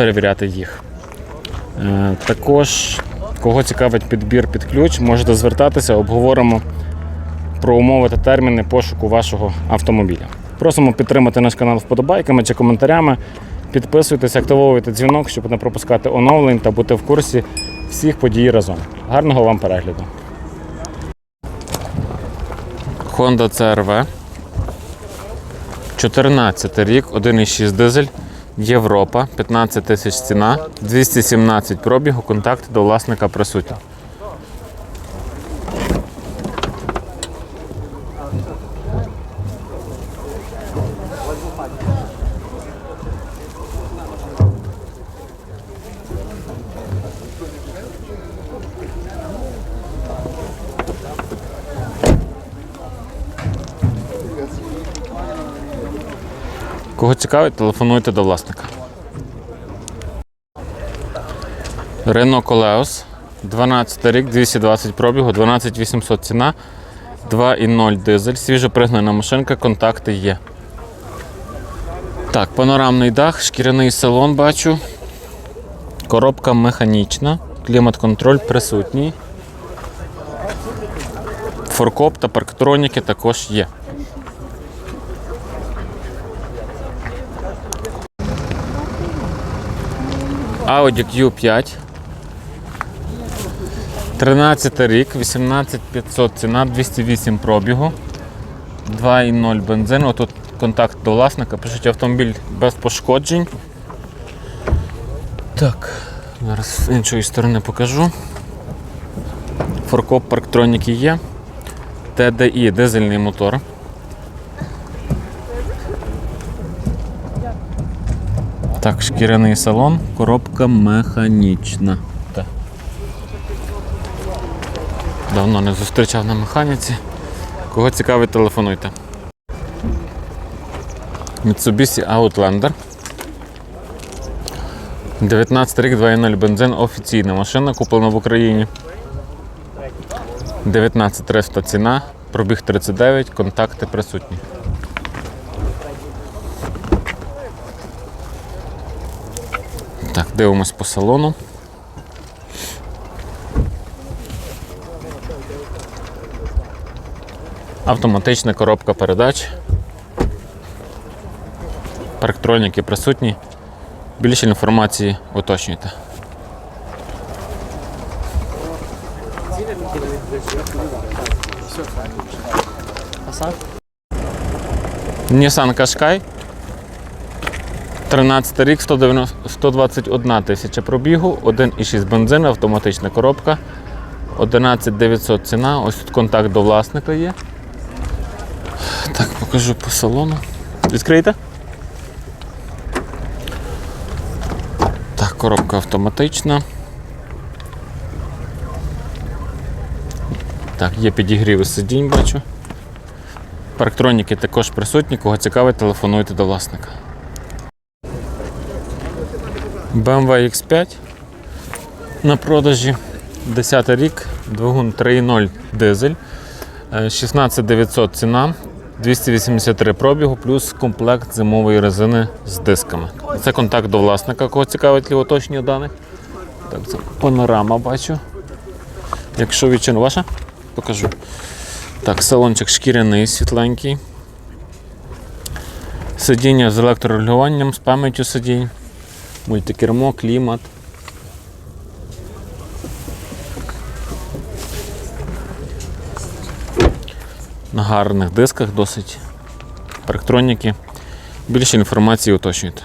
перевіряти їх. Е, Також, кого цікавить підбір під ключ, можете звертатися, обговоримо про умови та терміни пошуку вашого автомобіля. Просимо підтримати наш канал вподобайками чи коментарями. Підписуйтесь, активовуйте дзвінок, щоб не пропускати оновлень та бути в курсі всіх подій разом. Гарного вам перегляду. Honda CRV. 14 рік, 1,6 дизель, Європа, 15 тисяч ціна, 217 пробігу, контакт до власника присутні. Кого цікавить, телефонуйте до власника. Renault Koleos, 12 рік, 220 пробігу, 12800 ціна, 2,0 дизель, свіжопригнана машинка, контакти є. Так, панорамний дах, шкіряний салон бачу. Коробка механічна, клімат-контроль присутній. Форкоп та парктроніки також є. Audi Q5. 13 рік, 18500 ціна, 208 пробігу. 2,0 бензину. Тут контакт до власника. Пишуть автомобіль без пошкоджень. Так, зараз з іншої сторони покажу. Форкоп парктроніки є. TDI дизельний мотор. Так, шкіряний салон, коробка механічна. Так. Давно не зустрічав на механіці. Кого цікавить, телефонуйте. Mitsubishi Outlander. 19 рік 2.0 бензин, офіційна машина, куплена в Україні. 19300 ціна, пробіг 39, контакти присутні. Так, дивимось по салону. Автоматична коробка передач. Парктроніки присутні. Більше інформації уточнюйте. Nissan Qashqai 13 рік, 190 121 тисяча пробігу, 1,6 бензин, автоматична коробка, 11 900 ціна. Ось тут контакт до власника є. Так, покажу по салону. Відкрийте. Так, коробка автоматична. Так, є підігріви сидінь, бачу. Парктроніки також присутні, кого цікавить, телефонуйте до власника. BMW X5 на продажі. 10 рік, двигун 3.0 дизель, Е, 16900 ціна, 283 пробігу, плюс комплект зимової резини з дисками. Це контакт до власника, кого цікавить уточнення даних. Так, це панорама бачу. Якщо відчину ваша, покажу. Так, салончик шкіряний, світленький. Сидіння з електрорегулюванням, з пам'яттю сидінь. Мультикермо, клімат. На гарних дисках досить. Парктроніки. Більше інформації уточнюйте.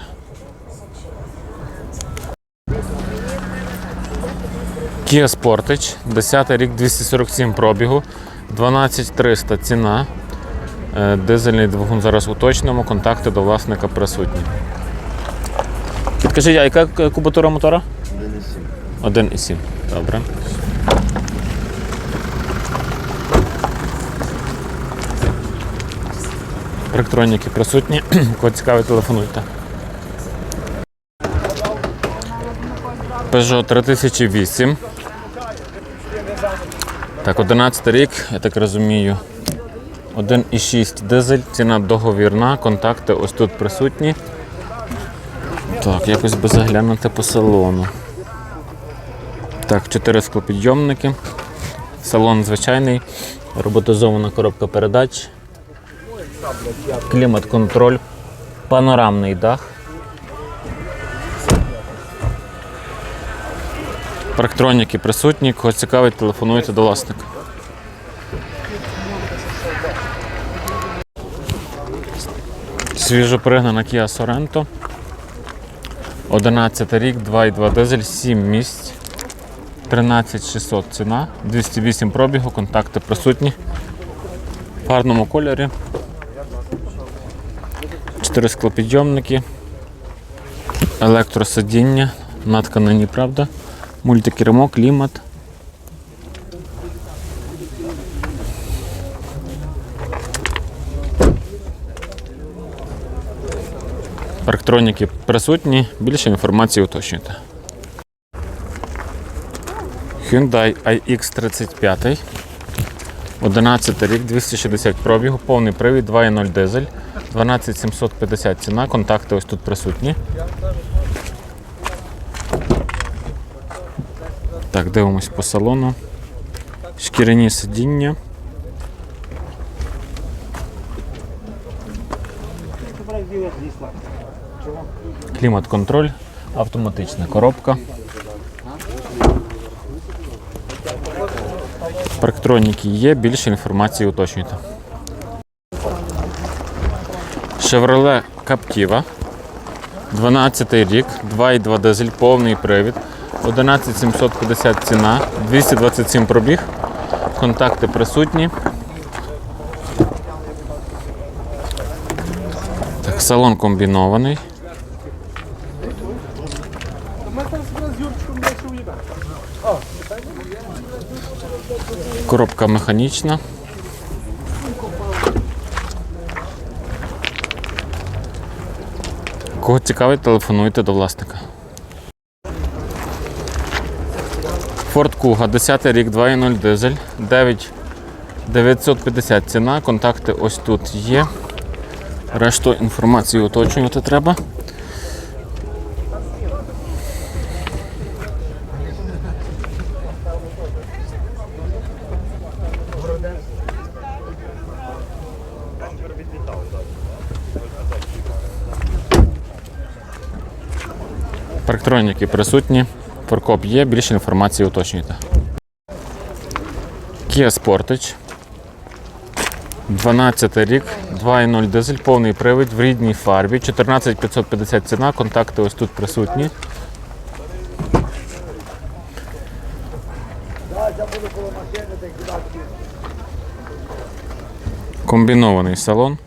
Kia Sportage, 10 рік 247 пробігу, 12300 ціна. Е, Дизельний двигун зараз уточнимо, контакти до власника присутні. Підкажи, а яка кубатура мотора? 1,7. 1,7. Добре. Електроніки присутні. Кого цікавий, телефонуйте. Peugeot 3008. Так, 11 рік, я так розумію. 1,6 дизель, ціна договірна, контакти ось тут присутні. Так, якось би заглянути по салону. Так, 4 склопідйомники. Салон звичайний, роботизована коробка передач, клімат-контроль, панорамний дах. Парктроніки присутні, кого цікавить, телефонуйте до власника. Свіжо пригнана Kia Sorento. 11 рік, 2,2 дизель, 7 місць. 13600 ціна, 208 пробігу, контакти присутні. В гарному кольорі. 4 склопідйомники. Електросидіння. На тканині, правда. Мультикермо, клімат. Парктроніки присутні. Більше інформації уточнюйте. Hyundai iX35. 11 рік, 260 пробігу, повний привід, 2.0 дизель, 12750 ціна, контакти ось тут присутні. Так, дивимось по салону. Шкіряні сидіння. Клімат-контроль, автоматична коробка. Парктроніки є, більше інформації уточнюйте. Chevrolet Captiva. 12 рік, 2,2 дизель, повний привід. 11750 ціна, 227 пробіг. Контакти присутні. Так, салон комбінований. Коробка механічна. Кого цікавить, телефонуйте до власника. Ford Kuga, 10 рік, 2.0 дизель, 9 950 ціна, контакти ось тут є. Решту інформації уточнювати треба. Парктроніки присутні. Форкоп є, більше інформації уточнюйте. Kia Sportage. 12 рік, 2.0 дизель, повний привід в рідній фарбі, 14550 ціна, контакти ось тут присутні. Комбінований салон.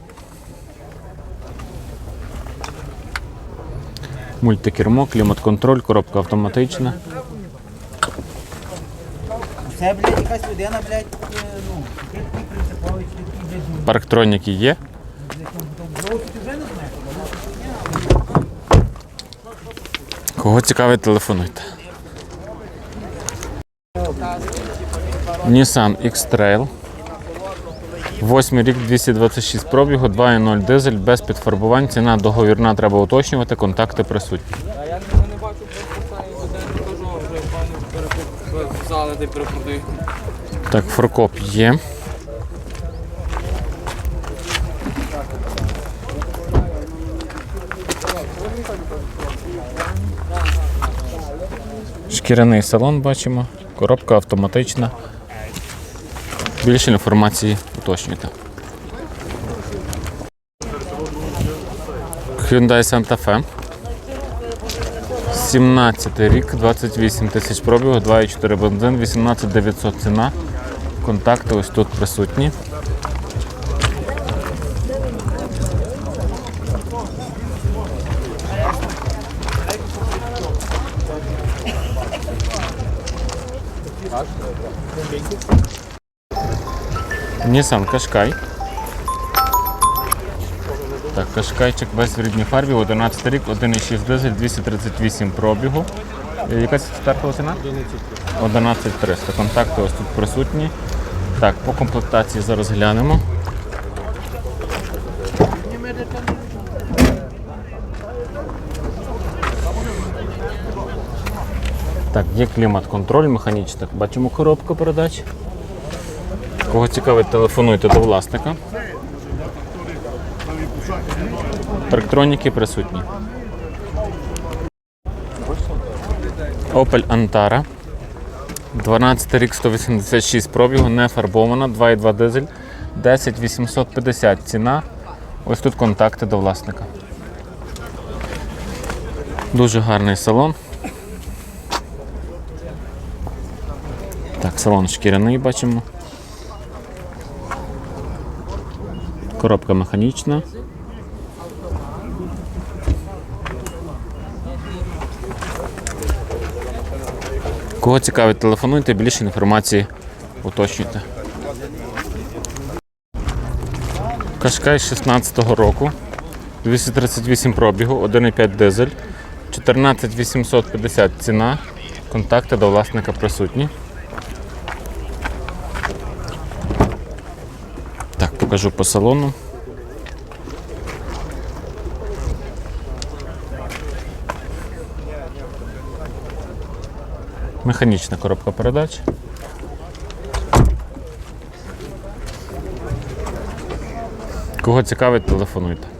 Мультикермо, клімат-контроль, коробка автоматична. Це, блядь, якась людина, блядь, е, ну, такий такий принциповий, такий дядю. Парктроніки є. Кого цікавить, телефонуйте. Nissan X-Trail. Восьмий рік 226 пробігу, 2.0 дизель, без підфарбувань. Ціна договірна треба уточнювати, контакти присутні. А я нічого не бачу, просто цей один кажу, вже пані переписали, де перепродають. Так, форкоп є. Шкіряний салон бачимо, коробка автоматична. Більше інформації уточнюйте. Hyundai Santa Fe. 17 рік, 28 тисяч пробігу, 2,4 бензин, 18 900 ціна. Контакти ось тут присутні. Nissan Qashqai. Так, Qashqaiчик весь в рідній фарбі, 11 рік, 1,6 дизель, 238 пробігу. Е, Якась стартова ціна? 11300. Контакти ось тут присутні. Так, по комплектації зараз глянемо. Так, є клімат-контроль, механічний. Бачимо коробку передач. Кого цікавить, телефонуйте до власника. Парктроніки присутні. Opel Antara. 12 рік 186 пробігу, не фарбована, 2,2 дизель, 10 850 ціна. Ось тут контакти до власника. Дуже гарний салон. Так, салон шкіряний бачимо. Коробка механічна. Кого цікавить, телефонуйте, більше інформації уточнюйте. Кашкай 16-го року. 238 пробігу, 1,5 дизель, 14 850 ціна. Контакти до власника присутні. Так, покажу по салону. Механічна коробка передач. Кого цікавить, телефонуйте.